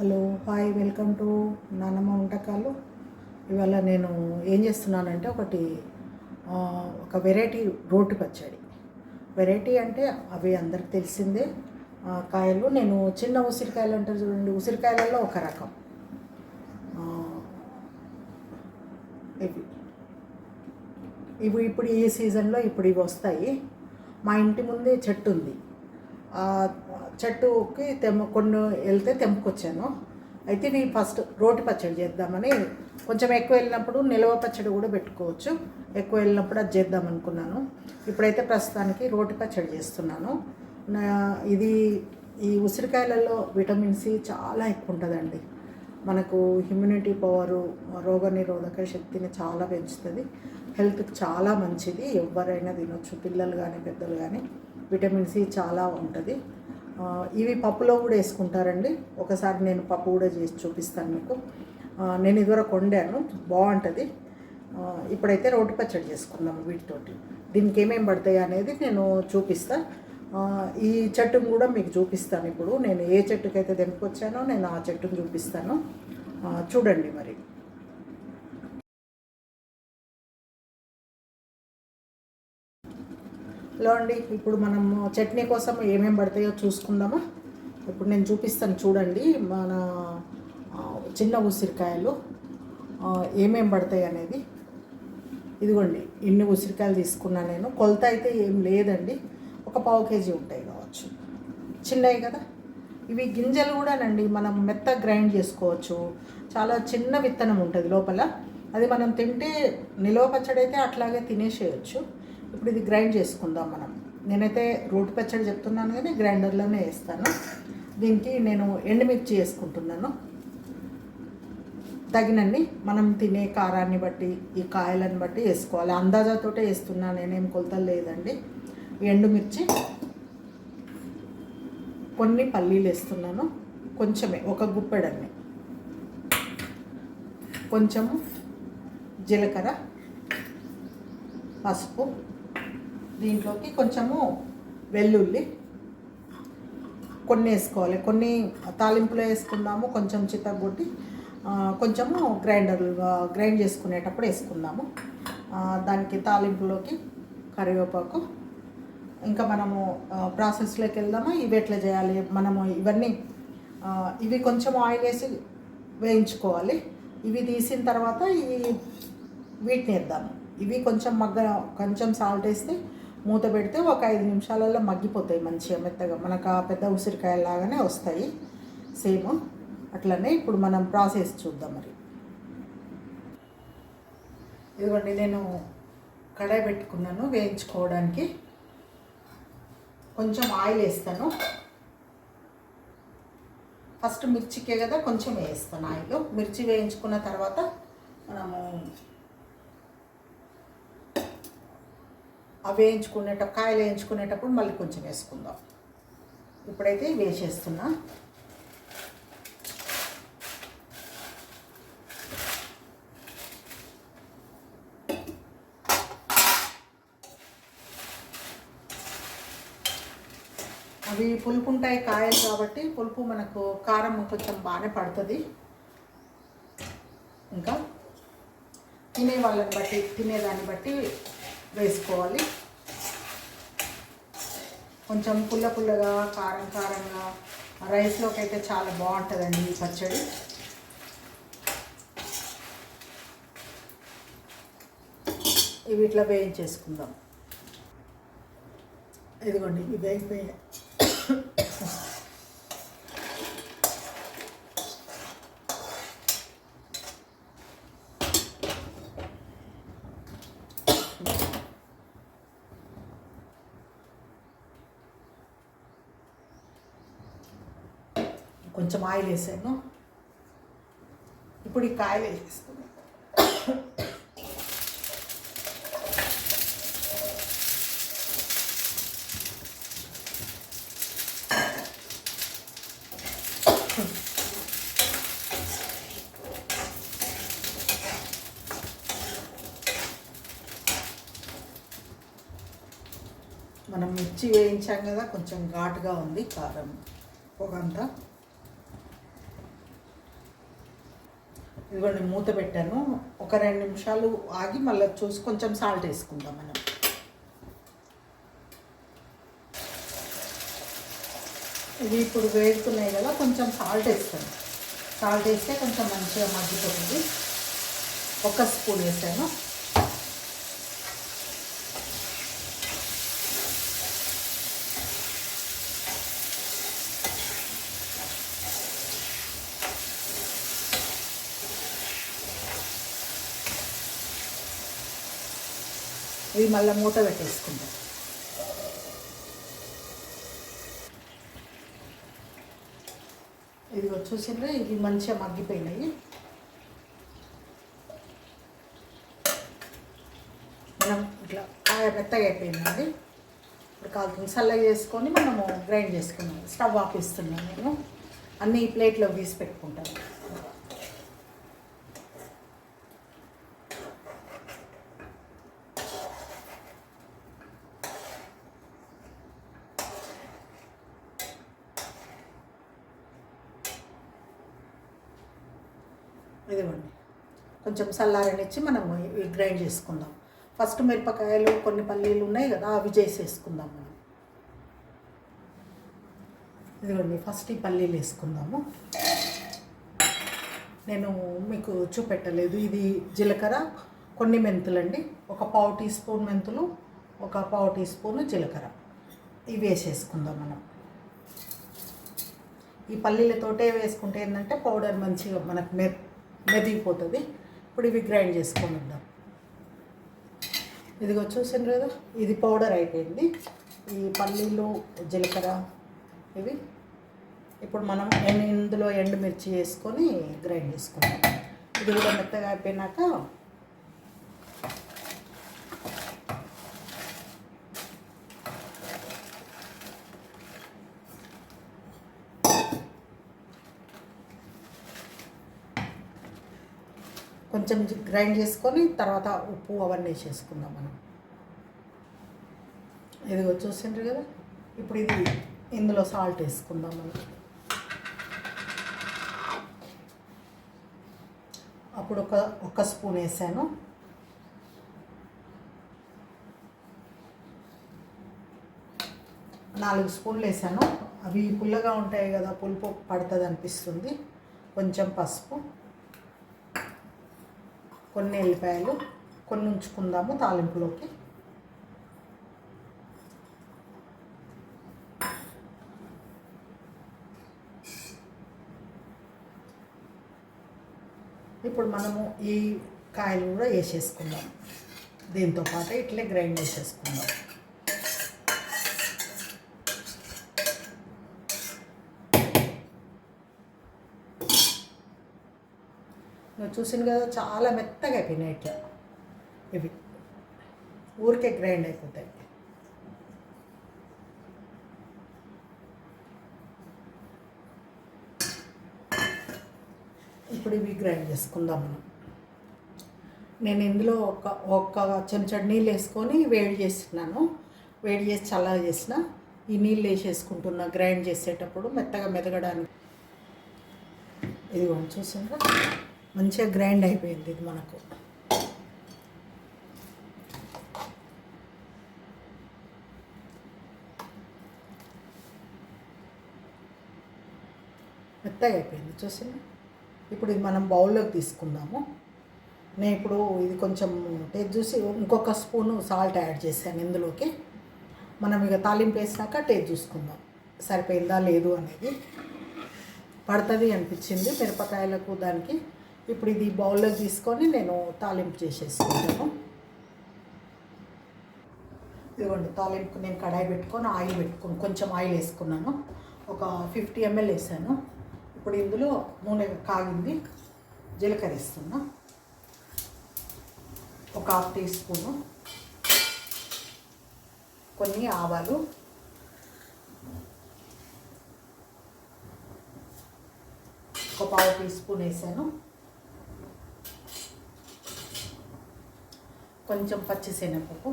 Hello hi welcome to నానమ్మ వంటకాలు. ఇవాళ నేను ఏం చేస్తున్నానంటే ఒకటి ఒక వెరైటీ రోటి పచ్చడి. వెరైటీ అంటే అవి అందరికి తెలిసిందే. కాయలు నేను చిన్న ఉసిరికాయలు అంటారు చూడండి ఉసిరికాయలలో ఒక రకం. ఇవి. ఇవి ఇప్పుడు ఈ సీజన్లో ఇప్పుడు ఇవి వస్తాయి. మా ఇంటి ముందే చెట్టు ఉంది. చెట్టుకి తెమ్మ కొన్ని వెళ్తే తెంపుకొచ్చాను. అయితే నేను ఫస్ట్ రోటి పచ్చడి చేద్దామని కొంచెం ఎక్కువ వెళ్ళినప్పుడు నిలవ పచ్చడి కూడా పెట్టుకోవచ్చు. ఎక్కువ వెళ్ళినప్పుడు అది చేద్దాం అనుకున్నాను. ఇప్పుడైతే ప్రస్తుతానికి రోటి పచ్చడి చేస్తున్నాను. నా ఇది ఈ ఉసిరికాయలలో విటమిన్ సి చాలా ఎక్కువ ఉంటుందండి. మనకు ఇమ్యూనిటీ పవరు రోగనిరోధక శక్తిని చాలా పెంచుతుంది. హెల్త్కి చాలా మంచిది. ఎవరైనా తినొచ్చు పిల్లలు కానీ పెద్దలు కానీ విటమిన్ సి చాలా ఉంటుంది. ఇవి పప్పులో కూడా వేసుకుంటారండి. ఒకసారి నేను పప్పు కూడా చేసి చూపిస్తాను మీకు. నేను ఇదివరకు వండాను. బాగుంటుంది. ఇప్పుడైతే రోటి పచ్చడి చేసుకుందాం వీటితోటి. దీనికి ఏమేమి పడతాయి అనేది నేను చూపిస్తా. ఈ చెట్టును కూడా మీకు చూపిస్తాను ఇప్పుడు. నేను ఏ చెట్టుకైతే తెంపుకొచ్చానో నేను ఆ చెట్టును చూపిస్తాను. చూడండి మరి. లో అండి ఇప్పుడు మనం చట్నీ కోసం ఏమేమి పడతాయో చూసుకుందామా? ఇప్పుడు నేను చూపిస్తాను చూడండి. మన చిన్న ఉసిరికాయలు ఏమేం పడతాయి అనేది. ఇదిగోండి ఇన్ని ఉసిరికాయలు తీసుకున్నా నేను. కొలత అయితే ఏం లేదండి. ఒక పావు కేజీ ఉంటాయి కావచ్చు. చిన్నవి కదా? ఇవి గింజలు కూడానండి మనం మెత్త గ్రైండ్ చేసుకోవచ్చు. చాలా చిన్న విత్తనం ఉంటుంది లోపల. అది మనం తింటే నిలవ పచ్చడి అయితే అట్లాగే తినేసేయచ్చు. ఇప్పుడు ఇది గ్రైండ్ చేసుకుందాం మనం. నేనైతే రోటి పచ్చడి చెప్తున్నాను కానీ గ్రైండర్లోనే వేస్తాను. దీనికి నేను ఎండుమిర్చి వేసుకుంటున్నాను. తగినన్ని మనం తినే కారాన్ని బట్టి ఈ కాయలను బట్టి వేసుకోవాలి. అందాజాతోటే వేస్తున్నాను నేనేం కొలతలు లేదండి. ఎండుమిర్చి కొన్ని పల్లీలు వేస్తున్నాను. కొంచెమే ఒక గుప్పెడన్ని. కొంచెము జీలకర్ర పసుపు దీంట్లోకి కొంచెము వెల్లుల్లి కొన్ని వేసుకోవాలి కొన్ని తాలింపులో వేసుకుందాము కొంచెం చిత్తగొట్టి కొంచెము గ్రైండర్ గ్రైండ్ చేసుకునేటప్పుడు వేసుకుందాము. దానికి తాలింపులోకి కరివేపాకు. ఇంకా మనము ప్రాసెస్లోకి వెళ్దామా? ఇవి ఎట్లా చేయాలి? మనము ఇవన్నీ ఇవి కొంచెం ఆయిల్ వేసి వేయించుకోవాలి. ఇవి తీసిన తర్వాత ఇవి వీటిని వేద్దాము. ఇవి కొంచెం మగ్గ కొంచెం సాల్ట్ వేస్తే మూత పెడితే ఒక ఐదు నిమిషాలలో మగ్గిపోతాయి మంచిగా మెత్తగా. మనకు ఆ పెద్ద ఉసిరికాయ లాగానే వస్తాయి. సేమ్ అట్లనే ఇప్పుడు మనం ప్రాసెస్ చూద్దాం మరి. ఇదిగోండి నేను కడాయి పెట్టుకున్నాను వేయించుకోవడానికి. కొంచెం ఆయిల్ వేస్తాను. ఫస్ట్ మిర్చికే కదా కొంచెం వేస్తాను ఆయిల్. మిర్చి వేయించుకున్న తర్వాత మనము అవి వేయించుకునేట కాయలు వేయించుకునేటప్పుడు మళ్ళీ కొంచెం వేసుకుందాం. ఇప్పుడైతే వేసేస్తున్నా. అవి పులుపు ఉంటాయి కాయలు కాబట్టి పులుపు మనకు కారం కొంచెం బాగానే పడుతుంది. ఇంకా తినే వాళ్ళని బట్టి తినేదాన్ని బట్టి వేసుకోవాలి. కొంచెం పుల్ల పుల్లగా కారం కారంగా రైస్లోకి అయితే చాలా బాగుంటుందండి ఈ పచ్చడి. ఇవి ఇట్లా వేయించేసుకుందాం. ఇదిగోండి ఇవి అయిపోయాయి కొంచెం ఆయిల్ వేసాను ఇప్పుడు ఈ కాయలు వేసేస్తున్నాను మనం మిర్చి వేయించాం కదా కొంచెం ఘాటుగా ఉంది కారం. పొగంతా ఇదిగోండి మూత పెట్టాను. ఒక రెండు నిమిషాలు ఆగి మళ్ళీ చూసి కొంచెం సాల్ట్ వేసుకుందాం మనం. ఇవి ఇప్పుడు వేడుకున్నాయి కదా కొంచెం సాల్ట్ వేస్తాను. సాల్ట్ వేస్తే కొంచెం మంచిగా మగ్గిపోతుంది. ఒక స్పూన్ వేసాను. ఇవి మళ్ళీ మూత పెట్టేసుకుంటాం. ఇది వచ్చేసిండ్రే ఇవి మంచిగా మగ్గిపోయినాయి. మనం ఇట్లా కాయ మెత్తగా అయిపోయిందండి ఇప్పుడు కాలుతుంది. చల్లగా చేసుకొని మనము గ్రైండ్ చేసుకున్నాం స్టవ్ ఆఫ్ ఇస్తున్నాం నేను. అన్నీ ప్లేట్లో తీసి పెట్టుకుంటాను ఇదిగోండి కొంచెం చల్లారనిచ్చి మనం గ్రైండ్ చేసుకుందాం. ఫస్ట్ మిరపకాయలు కొన్ని పల్లీలు ఉన్నాయి కదా అవి చేసేసుకుందాం మనం. ఇదిగోండి ఫస్ట్ ఈ పల్లీలు వేసుకుందాము. నేను మీకు చూపెట్టలేదు. ఇది జీలకర్ర కొన్ని మెంతులండి. ఒక పావు టీ స్పూన్ మెంతులు ఒక పావు టీ స్పూన్ జీలకర్ర. ఇవి వేసేసుకుందాం మనం. ఈ పల్లీలతోటే వేసుకుంటే ఏంటంటే పౌడర్ మంచిగా మనకు మె మెదిగిపోతుంది. ఇప్పుడు ఇవి గ్రైండ్ చేసుకొని వద్దాం ఇదిగో చూసిండ్రు కదా ఇది పౌడర్ అయిపోయింది. ఈ పల్లీలు జీలకర్ర ఇవి ఇప్పుడు మనం ఎండు ఇందులో ఎండుమిర్చి వేసుకొని గ్రైండ్ చేసుకుందాం. ఇది కూడా మెత్తగా అయిపోయినాక కొంచెం గ్రైండ్ చేసుకొని తర్వాత ఉప్పు అవన్నీ వేసేసుకుందాం మనం. ఇది చూసిండ్రు కదా? ఇప్పుడు ఇది ఇందులో సాల్ట్ వేసుకుందాం మనం. అప్పుడు ఒక ఒక స్పూన్ వేసాను. నాలుగు స్పూన్లు వేసాను. అవి పుల్లగా ఉంటాయి కదా పులుపు పడుతుంది అనిపిస్తుంది. కొంచెం పసుపు. కొన్ని ఎల్లిపాయలు కొన్ని ఉంచుకుందాము తాలింపులోకి. ఇప్పుడు మనము ఈ కాయలు కూడా వేసేసుకుందాం. దీంతో పాటు ఇట్లే గ్రైండ్ చేసేసుకుందాం. చూసాను కదా చాలా మెత్తగా అయిపోయినాయి ఇట్లా. ఇవి. ఊరికే గ్రైండ్ అయిపోతాయి. ఇప్పుడు ఇవి గ్రైండ్ చేసుకుందాం మనం. నేను ఇందులో ఒక ఒక చెంచడి నీళ్ళు వేసుకొని వేడి చేస్తున్నాను. వేడి చేసి చల్లగా చేసిన ఈ నీళ్ళు వేసేసుకుంటున్నా గ్రైండ్ చేసేటప్పుడు మెత్తగా మెదగడానికి. ఇదిగోండి చూసిండ్రా? మంచిగా గ్రైండ్ అయిపోయింది ఇది మనకు. మెత్తగా అయిపోయింది చూసింది? ఇప్పుడు ఇది మనం బౌల్లోకి తీసుకుందాము. నేను ఇప్పుడు ఇది కొంచెం టేస్ట్ చూసి ఇంకొక స్పూను సాల్ట్ యాడ్ చేశాను ఇందులోకి. మనం ఇక తాలింపు వేసినాక టేస్ట్ చూసుకుందాం. సరిపోయిందా లేదు అనేది. పడుతుంది అనిపించింది మిరపకాయలకు దానికి. ఇప్పుడు ఇది బౌల్లో తీసుకొని నేను తాలింపు చేసేసుకుంటాను. ఇదిగోండి తాలింపు నేను కడాయి పెట్టుకొని ఆయిల్ పెట్టుకుని కొంచెం ఆయిల్ వేసుకున్నాను. ఒక ఫిఫ్టీ ఎంఎల్ వేసాను. ఇప్పుడు ఇందులో నూనె కాగింది. జీలకర్ర వేస్తున్నా. ఒక హాఫ్ టీ స్పూను. కొన్ని ఆవాలు. ఒక పావు టీ స్పూన్ వేసాను. కొంచెం పచ్చిశనగపప్పు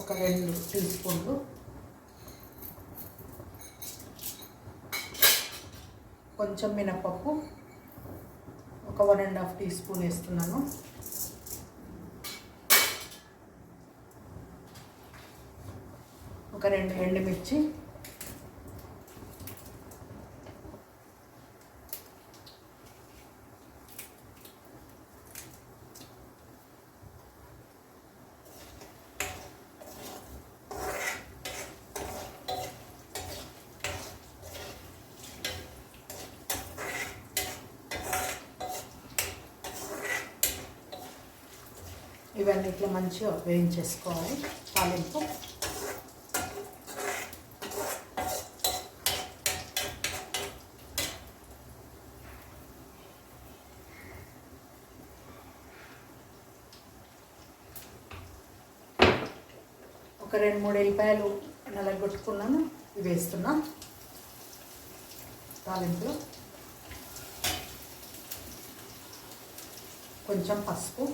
ఒక రెండు టీ స్పూన్లు. కొంచెం మినపప్పు ఒక one and half teaspoon వేస్తున్నాను. ఒక రెండు ఎండుమిర్చి ఇవన్నీ ఇట్లా మంచిగా వేయించేసుకోవాలి తాలింపు. ఒక రెండు మూడు ఎల్లిపాయలు నలగొట్టుకున్నాను ఇవి వేస్తున్నా. తాలింపులో కొంచెం పసుపు.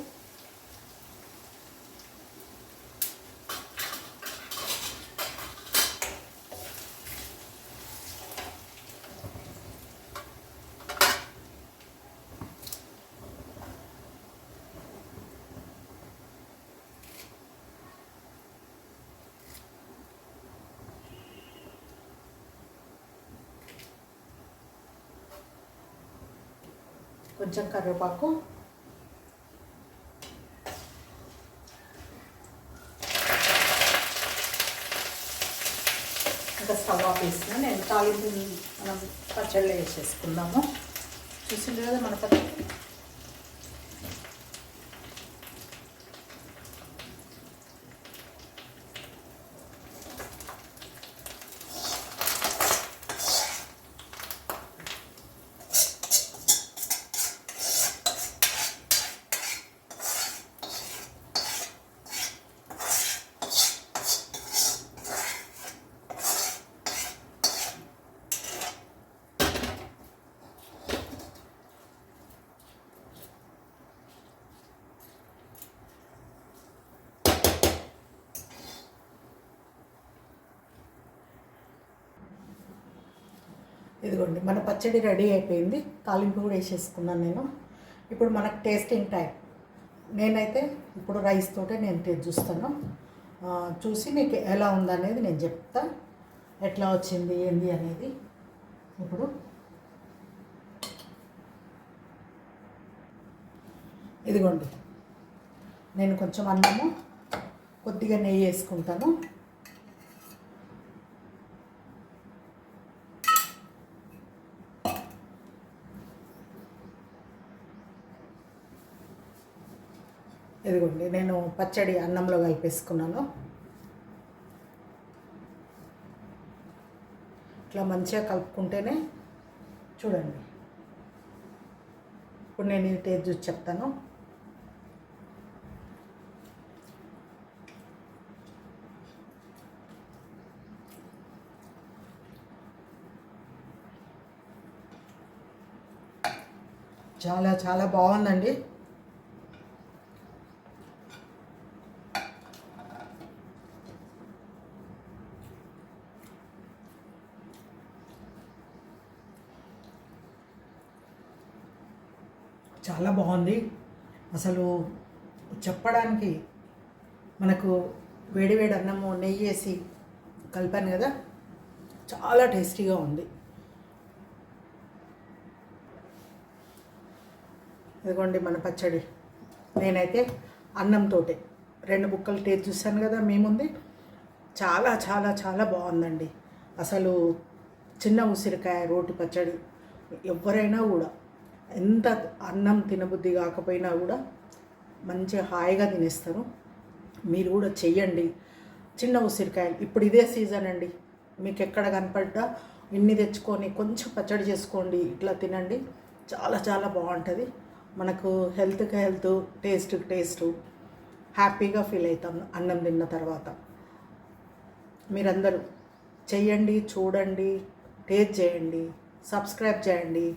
కొంచెం కరివేపాకు. ఇంకా స్టవ్ ఆఫ్ వేసిన నేను తాలింపు మనం పచ్చళ్ళు వేసేసుకుందాము. చూసిండ్రు కదా మన పచ్చడి ఇదిగోండి మన పచ్చడి రెడీ అయిపోయింది. తాలింపు కూడా వేసేసుకున్నాను నేను. ఇప్పుడు మనకు టేస్టింగ్ టైం. నేనైతే ఇప్పుడు రైస్ తోటే నేను టేస్ట్ చూస్తాను. చూసి మీకు ఎలా ఉందనేది నేను చెప్తా. ఎట్లా వచ్చింది ఏంది అనేది. ఇప్పుడు ఇదిగోండి. నేను కొంచెం అన్నము కొద్దిగా నెయ్యి వేసుకుంటాను. ఇదిగోండి నేను పచ్చడి అన్నంలో కలిపేసుకున్నాను. ఇట్లా మంచిగా కలుపుకుంటేనే చూడండి. ఇప్పుడు నేను ఈ టేస్ట్ చూసి చెప్తాను. చాలా చాలా బాగుందండి. చాలా బాగుంది. అసలు చెప్పడానికి మనకు వేడివేడి అన్నము నెయ్యి వేసి కలిపాను కదా చాలా టేస్టీగా ఉంది. ఇదిగోండి మన పచ్చడి. నేనైతే అన్నంతో రెండు బుక్కలు టేస్ట్ చూశాను కదా మేముంది చాలా చాలా చాలా బాగుందండి. అసలు చిన్న ఉసిరికాయ రోటి పచ్చడి ఎవరైనా కూడా ఎంత అన్నం తినబుద్ధి కాకపోయినా కూడా మంచిగా హాయిగా తినేస్తారు. మీరు కూడా చెయ్యండి. చిన్న ఉసిరికాయలు. ఇప్పుడు ఇదే సీజన్ అండి. మీకు ఎక్కడ కనపడ్డా ఇన్ని తెచ్చుకొని కొంచెం పచ్చడి చేసుకోండి. ఇట్లా తినండి. చాలా చాలా బాగుంటుంది. మనకు హెల్త్కి హెల్త్ టేస్ట్కి టేస్ట్ హ్యాపీగా ఫీల్ అవుతాం అన్నం తిన్న తర్వాత. మీరందరూ చెయ్యండి చూడండి టేస్ట్ చేయండి సబ్స్క్రైబ్ చేయండి.